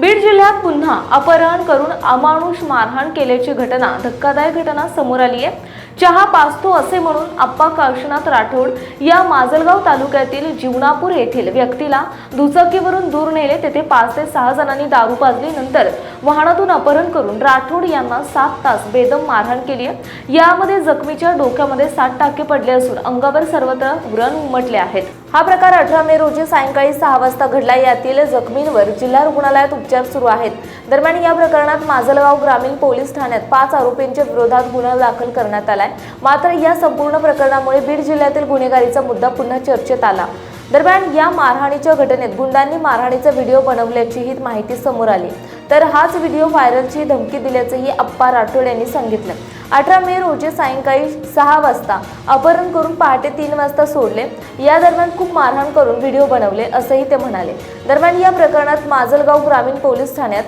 बीड जिल्ह्यात पुन्हा अपहरण करून अमानुष मारहाण केल्याची घटना धक्कादायक घटना समोर आली आहे. चहा पाचतो असे म्हणून आप्पा काशीनाथ राठोड या माजलगाव तालुक्यातील जीवनापूर येथील व्यक्तीला दुचाकीवरून दूर नेले. तेथे पाच ते सहा जणांनी दारू पाजली. नंतर वाहनातून अपहरण करून राठोड यांना सात तास बेदम मारहाण केली आहे. यामध्ये जखमीच्या डोक्यामध्ये सात टाके पडले असून अंगावर सर्वत्र व्रण उमटले आहेत. हा प्रकार अठरा मे रोजी सायंकाळी सहा वाजता घडला. यातील जखमींवर जिल्हा रुग्णालयात उपचार सुरू आहेत. दरम्यान या प्रकरणात माजलगाव ग्रामीण पोलीस ठाण्यात पाच आरोपींच्या विरोधात गुन्हा दाखल करण्यात आलाय. मात्र या संपूर्ण प्रकरणामुळे बीड जिल्ह्यातील गुन्हेगारीचा मुद्दा पुन्हा चर्चेत आला. दरम्यान या मारहाणीच्या घटनेत गुंडांनी मारहाणीचा व्हिडिओ बनवल्याचीही माहिती समोर आली. तर हाच व्हिडिओ व्हायरलची धमकी दिल्याचंही अप्पा राठोड यांनी सांगितलं. अठरा मे रोजी सायंकाळी सहा वाजता अपहरण करून पहाटे तीन वाजता सोडले. या दरम्यान खूप मारहाण करून व्हिडिओ बनवले असंही ते म्हणाले. दरम्यान या प्रकरणात माजलगाव ग्रामीण पोलीस ठाण्यात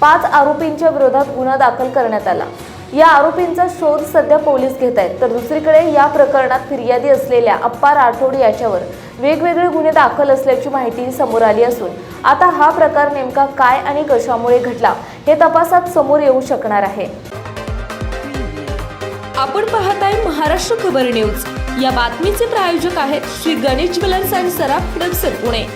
पाच आरोपींच्या विरोधात गुन्हा दाखल करण्यात आला. या आरोपींचा शोध सध्या पोलीस घेत आहेत. तर दुसरीकडे या प्रकरणात फिर्यादी असलेल्या अप्पा राठोड याच्यावर वेगवेगळे गुन्हे दाखल असल्याची माहिती समोर आली असून आता हा प्रकार नेमका काय आणि कशामुळे घडला हे तपासात समोर येऊ शकणार आहे. आपण पाहत आहे महाराष्ट्र खबर न्यूज. या बातमीचे प्रायोजक आहेत Shri Ganesh jewellers and Saraf Hadapsar Pune.